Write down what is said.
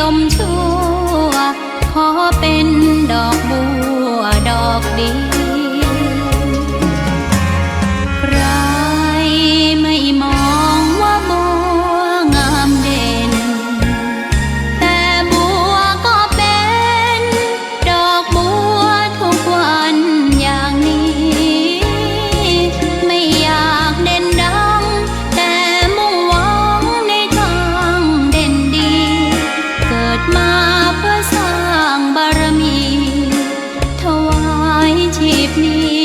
ต้มชั่ว ขอเป็นดอกบัวดอกเดี me.